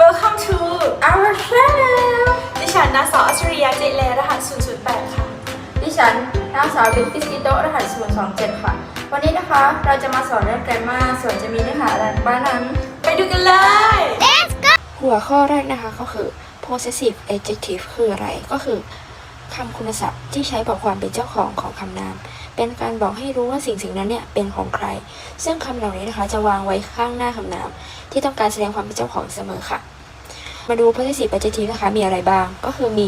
Welcome to our channel ดิฉันนางสาวอัชริยาเจเลรหัส 008 ค่ะ ดิฉันนางสาวบิวฟิสกิโตรหัส 027 ค่ะ วันนี้นะคะเราจะมาสอนเรื่องแกรมมาส่วนจะมีเนื้อหาอะไรบ้างนั้น ไปดูกันเลยหัวข้อแรกนะคะก็คือ possessive adjective คืออะไรก็คือ คำคุณศัพท์ที่ใช้บอกความเป็นเจ้าของของคำนาม เป็นการบอกให้รู้ว่าสิ่งสิ่งนั้นเนี่ยเป็นของใคร ซึ่งคำเหล่านี้นะคะจะวางไว้ข้างหน้าคำนาม ที่ต้องการแสดงความเป็นเจ้าของเสมอค่ะ มาดู possessive adjective นะคะ มีอะไรบ้าง ก็คือมี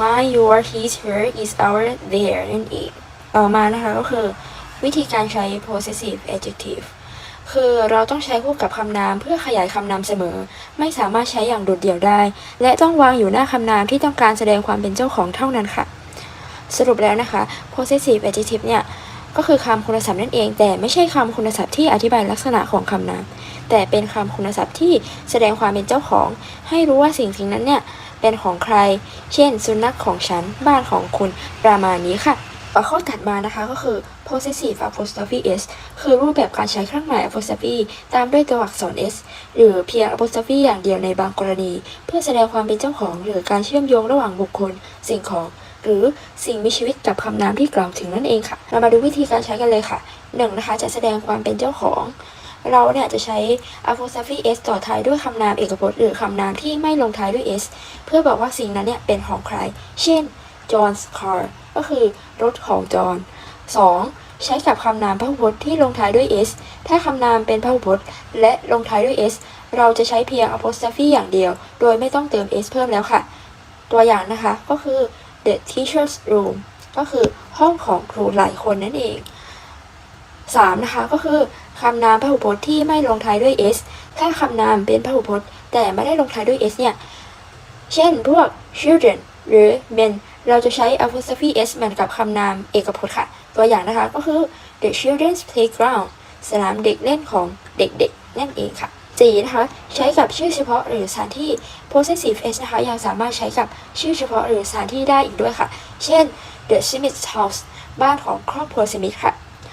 my your his her is our their นั่นเอง ต่อมานะคะก็คือ วิธีการใช้ possessive adjective คือเราต้องใช้คู่กับคำนามเพื่อขยายคำนามเสมอ ไม่สามารถใช้อย่างโดดเดี่ยวได้ และต้องวางอยู่หน้าคำนามที่ต้องการแสดงความเป็นเจ้าของเท่านั้นค่ะ สรุปแล้วนะคะ possessive adjective เนี่ยก็คือคำคุณศัพท์นั่นเอง แต่ไม่ใช่คำคุณศัพท์ที่อธิบายลักษณะของคำนาม แต่เป็นคำคุณศัพท์ที่แสดงความเป็นเจ้าของ ให้รู้ว่าสิ่งสิ่งนั้นเนี่ยเป็นของใคร เช่น สุนัขของฉัน บ้านของคุณ ประมาณนี้ค่ะ หัวข้อถัดมานะคะก็คือ possessive apostrophe s คือรูปแบบการใช้เครื่องหมาย apostrophe ตามด้วยตัวอักษร s หรือเพียง apostrophe อย่างเดียวในบางกรณี เพื่อแสดงความเป็นเจ้าของ หรือการเชื่อมโยงระหว่างบุคคล สิ่งของ หรือสิ่งมีชีวิตกับคำนามที่กล่าวถึงนั่นเองค่ะ เรามาดูวิธีการใช้กันเลยค่ะหนึ่งนะคะจะแสดงความเป็นเจ้าของเราเนี่ยจะใช้ apostrophe s ต่อท้ายด้วยคำนามเอกพจน์หรือคำนามที่ไม่ลงท้ายด้วย s เพื่อบอกว่าสิ่งนั้นเนี่ยเป็นของใคร เช่น John's car ก็คือรถของจอห์น 2. ใช้กับคำนามพหูพจน์ที่ลงท้ายด้วย s ถ้าคำนามเป็นพหูพจน์ และลงท้ายด้วย s เราจะใช้เพียง apostrophe อย่างเดียว โดยไม่ต้องเติม s เพิ่มแล้วค่ะ ตัวอย่างนะคะก็คือ the teacher's room ก็คือห้องของครูหลายคนนั่นเอง 3. นะคะก็คือคำนามพหูพจน์ที่ไม่ลงท้ายด้วย s ถ้าคำนามเป็นพหูพจน์ แต่ไม่ได้ลงท้ายด้วย s เนี่ย เช่นพวก children หรือ men เราจะใช้ apostrophe s เหมือนกับคำนามเอกพจน์ค่ะ ตัวอย่างนะคะก็คือ the children's playground สนามเด็กเล่นของเด็กๆ นั่นเองค่ะ 4. นะคะ ใช้กับชื่อเฉพาะหรือสถานที่ possessive s นะคะ ยังสามารถใช้กับชื่อเฉพาะหรือสถานที่ได้อีกด้วยค่ะ เช่น the Smith's house บ้านของครอบครัวสมิธค่ะ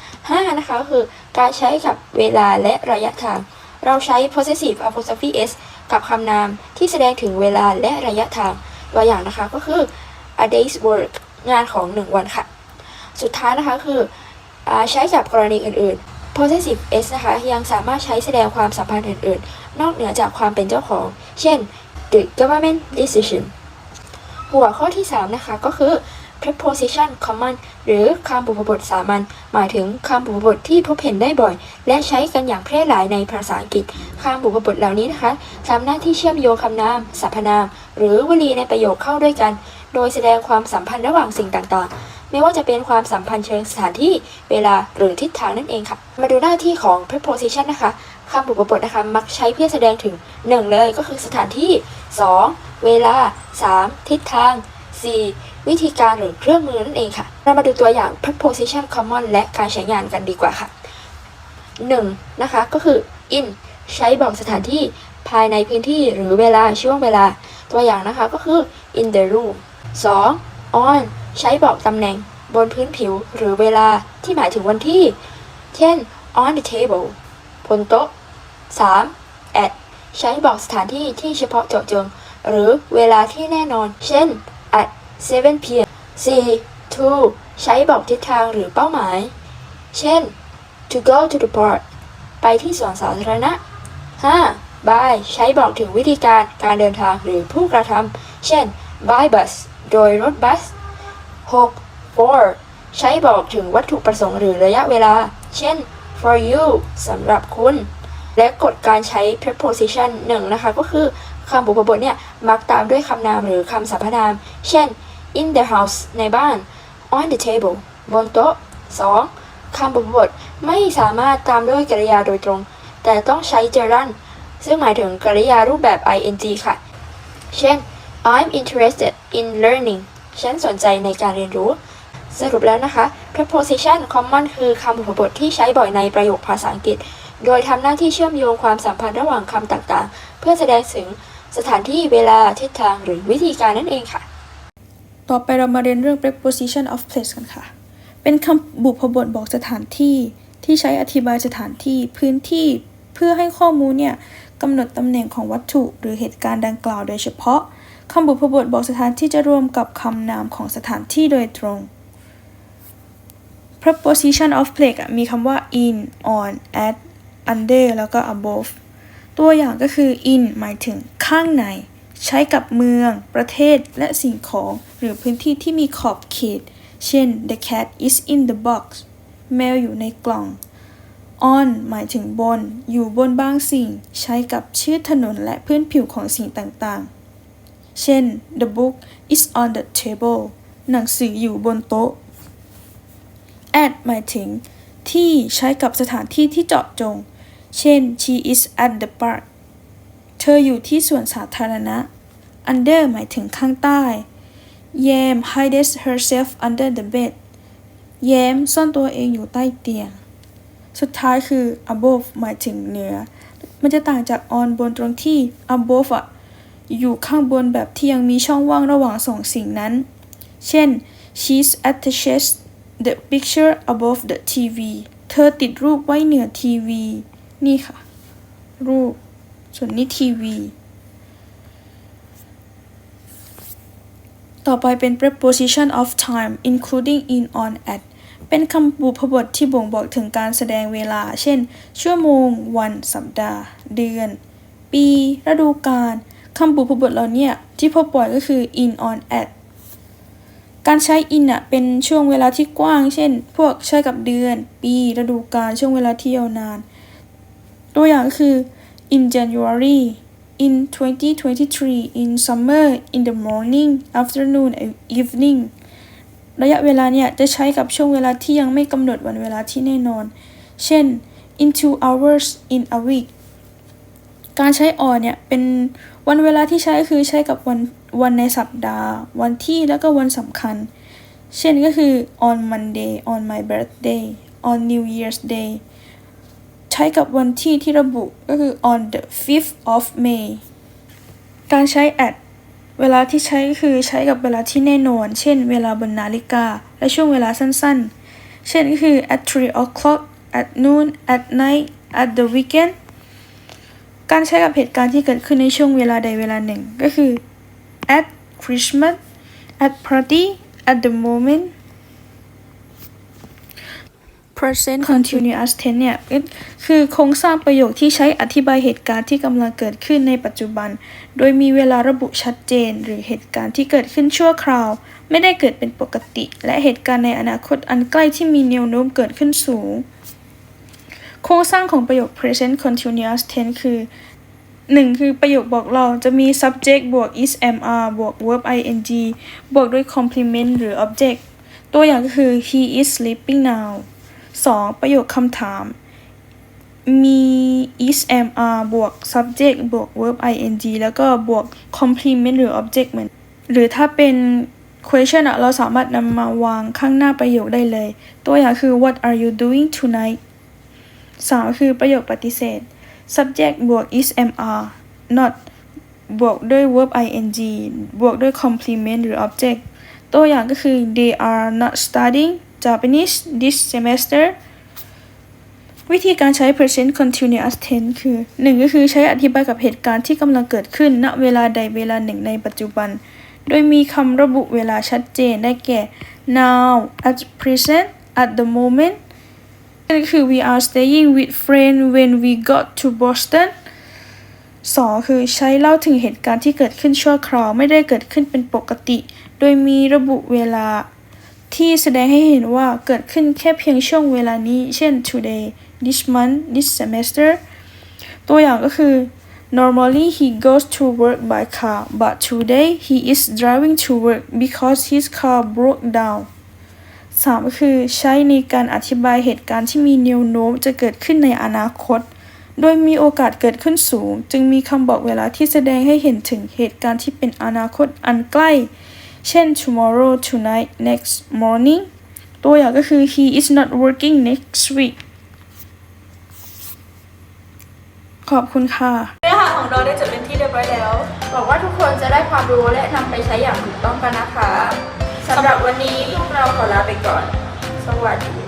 5. นะคะก็คือการใช้กับเวลาและระยะทาง เราใช้ possessive apostrophe s กับคำนามที่แสดงถึงเวลาและระยะทาง ตัวอย่างนะคะก็คือ a day's work งานของหนึ่งวันค่ะ สุดท้ายนะคะคืออใช้กับกรณีอื่น ๆ possessive s นะคะยังสามารถใช้แสดงความสัมพันธ์อื่น ๆ นอกเหนือจากความเป็นเจ้าของ เช่น the government decision หัวข้อที่ 3 นะคะก็คือ preposition common หรือคำบุพบทสามัญหมายถึงคำบุพบทที่พบเห็นได้บ่อย และใช้กันอย่างแพร่หลายในภาษาอังกฤษคำบุพบทเหล่านี้นะคะทำหน้าที่เชื่อมโยงคำนามสรรพนาม หรือวลีในประโยคเข้าด้วยกัน โดยแสดงความสัมพันธ์ระหว่างสิ่งต่างๆ ไม่ว่าจะเป็นความสัมพันธ์เชิงสถานที่เวลาหรือทิศทางนั่นเองค่ะ มาดูหน้าที่ของ preposition นะคะคำบุพบทนะคะ มักใช้เพื่อแสดงถึง 1 เลยก็คือสถานที่ 2. เวลา 3. ทิศทาง 4. วิธีการหรือเครื่องมือนั่นเองค่ะ เรามาดูตัวอย่าง preposition common และการใช้งานกันดีกว่าค่ะ 1. นะคะก็คือ in ใช้บอกสถานที่ภายในพื้นที่หรือเวลาช่วงเวลาตัวอย่างนะคะก็คือ in the room 2. on ใช้บอกตำแหน่ง บนพื้นผิวหรือเวลาที่หมายถึงวันที่ เช่น on the table บนโต๊ะ 3. at ใช้บอกสถานที่ที่เฉพาะเจาะจง หรือเวลาที่แน่นอน เช่น at 7 p.m. 4. to ใช้บอกทิศทางหรือเป้าหมาย เช่น to go to the park ไปที่สวนสาธารณะ 5. by ใช้บอกถึงวิธีการการเดินทางหรือผู้กระทำ เช่น by bus โดยรถบัส 6. for ใช้บอกถึงวัตถุประสงค์หรือระยะเวลา เช่น for you สำหรับคุณ และกฎการใช้ preposition หนึ่งนะคะ ก็คือคำบุพบทเนี่ยมักตามด้วยคำนามหรือคำสรรพนาม เช่น in the house ในบ้าน on the table บนโต๊ะ 2. คำบุพบทไม่สามารถตามด้วยกริยาโดยตรง แต่ต้องใช้ gerund ซึ่งหมายถึงกริยารูปแบบ ing ค่ะ เช่น I'm interested in learning ฉันสนใจในการเรียนรู้ สรุปแล้วนะคะ preposition common คือคำบุพบทที่ใช้บ่อยในประโยคภาษาอังกฤษ โดยทำหน้าที่เชื่อมโยงความสัมพันธ์ระหว่างคำต่างๆ เพื่อแสดงถึงสถานที่เวลาทิศทางหรือวิธีการนั่นเองค่ะ ต่อไปเรามาเรียนเรื่อง preposition of place กันค่ะ เป็นคำบุพบทบอกสถานที่ ที่ใช้อธิบายสถานที่พื้นที่เพื่อให้ข้อมูลเนี่ยกำหนดตำแหน่งของวัตถุหรือเหตุการณ์ดังกล่าวโดยเฉพาะ คำบุพบทบอกสถานที่จะรวมกับคำนามของสถานที่โดยตรง preposition of place มีคำว่า in on at under แล้วก็ above ตัวอย่างก็คือ in หมายถึงข้างใน ใช้กับเมือง ประเทศ และสิ่งของ หรือพื้นที่ที่มีขอบเขต เช่น the cat is in the box แมวอยู่ในกล่อง on หมายถึงบน อยู่บนบางสิ่ง ใช้กับชื่อถนนและพื้นผิวของสิ่งต่างๆ เช่น the book is on the table หนังสืออยู่บนโต๊ะ at หมายถึง ที่ใช้กับสถานที่ที่เจาะจง เช่น she is at the park เธออยู่ที่สวนสาธารณะ under หมายถึงข้างใต้ Yam hides herself under the bed แย้มซ่อนตัวเองอยู่ใต้เตียง สุดท้ายคือ above หมายถึงเหนือ มันจะต่างจาก on บนตรงที่ above อะ อยู่ข้างบนแบบที่ยังมีช่องว่างระหว่างสองสิ่งนั้น เช่น she's attaches the picture above the TV เธอติดรูปไว้เหนือทีวี นี่ค่ะ รูป ส่วนนี้ทีวี ต่อไปเป็น preposition of time including in on at เป็นคำบุพบทที่บ่งบอกถึงการแสดงเวลา เช่น ชั่วโมง วัน สัปดาห์ เดือน ปี ฤดูกาล คำบุพบทเหล่าเนี้ที่พบบ่อยก็คือ in on at การใช้ in อะเป็นช่วงเวลาที่กว้าง เช่น พวกใช้กับเดือน ปีฤดูกาลช่วงเวลาที่ยาวนาน ตัวอย่างก็คือ in January in 2023 in summer in the morning afternoon and evening ระยะเวลาเนี่ยจะใช้กับช่วงเวลาที่ยังไม่กำหนดวันเวลาที่แน่นอน เช่น in two hours in a week การใช้ on เนี่ยเป็น วันเวลาที่ใช้คือใช้กับวันวันในสัปดาห์ วันที่แล้วก็วันสำคัญ เช่นก็คือ on Monday on my birthday on New Year's Day ใช้กับวันที่ที่ระบุก็คือ on the 5th of May การใช้ at เวลาที่ใช้คือใช้กับเวลาที่แน่นอน เช่น เวลาบนนาฬิกา และช่วงเวลาสั้นๆ เช่นก็คือ at 3 o'clock at noon at night at the weekend การใช้กับเหตุการณ์ที่เกิดขึ้นในช่วงเวลาใดเวลาหนึ่ง ก็คือ at Christmas at party at the moment present continuous tense เนี่ยก็คือโครงสร้างประโยคที่ใช้อธิบายเหตุการณ์ที่กำลังเกิดขึ้นในปัจจุบัน โดยมีเวลาระบุชัดเจน หรือเหตุการณ์ที่เกิดขึ้นชั่วคราว ไม่ได้เกิดเป็นปกติ และเหตุการณ์ในอนาคตอันใกล้ที่มีแนวโน้มเกิดขึ้นสูง โครงสร้างของประโยค present continuous tense คือ 1. คือประโยคบอกเราจะมี subject บวก is am are บวก verb ing บวกด้วย complement หรือ object ตัวอย่างก็คือ he is sleeping now 2. ประโยคคำถาม มี is am are บวก subject บวก verb ing แล้วก็บวก complement หรือ object เหมือน หรือถ้าเป็น question เราสามารถนำมาวางข้างหน้าประโยคได้เลย ตัวอย่างคือ what are you doing tonight 3. คือประโยคปฏิเสธ subject บวก is am are not บวกด้วย verb ing บวกด้วย complement หรือ object ตัวอย่างก็คือ they are not studying Japanese this semester วิธีการใช้ present continuous tense คือ 1. ก็คือใช้อธิบายกับเหตุการณ์ที่กำลังเกิดขึ้น ณ เวลาใดเวลาหนึ่งในปัจจุบัน โดยมีคำระบุเวลาชัดเจนได้แก่ now at present at the moment นั่นก็คือ we are staying with friend when we got to Boston สองคือใช้เล่าถึงเหตุการณ์ที่เกิดขึ้นชั่วคราวไม่ได้เกิดขึ้นเป็นปกติ โดยมีระบุเวลา ที่แสดงให้เห็นว่าเกิดขึ้นแค่เพียงช่วงเวลานี้ เช่น today this month this semester ตัวอย่างก็คือ normally he goes to work by car but today he is driving to work because his car broke down สามก็คือใช้ในการอธิบายเหตุการณ์ที่มีแนวโน้มจะเกิดขึ้นในอนาคต โดยมีโอกาสเกิดขึ้นสูง จึงมีคำบอกเวลาที่แสดงให้เห็นถึงเหตุการณ์ที่เป็นอนาคตอันใกล้ เช่น tomorrow tonight next morning ตัวอย่างก็คือ he is not working next week ขอบคุณค่ะเนื้อหาของเราได้จบเป็นที่เรียบร้อยแล้วหวังว่าทุกคนจะได้ความรู้และนำไปใช้อย่างถูกต้องกันนะคะ สำหรับวันนี้พวกเราขอลาไปก่อน สวัสดี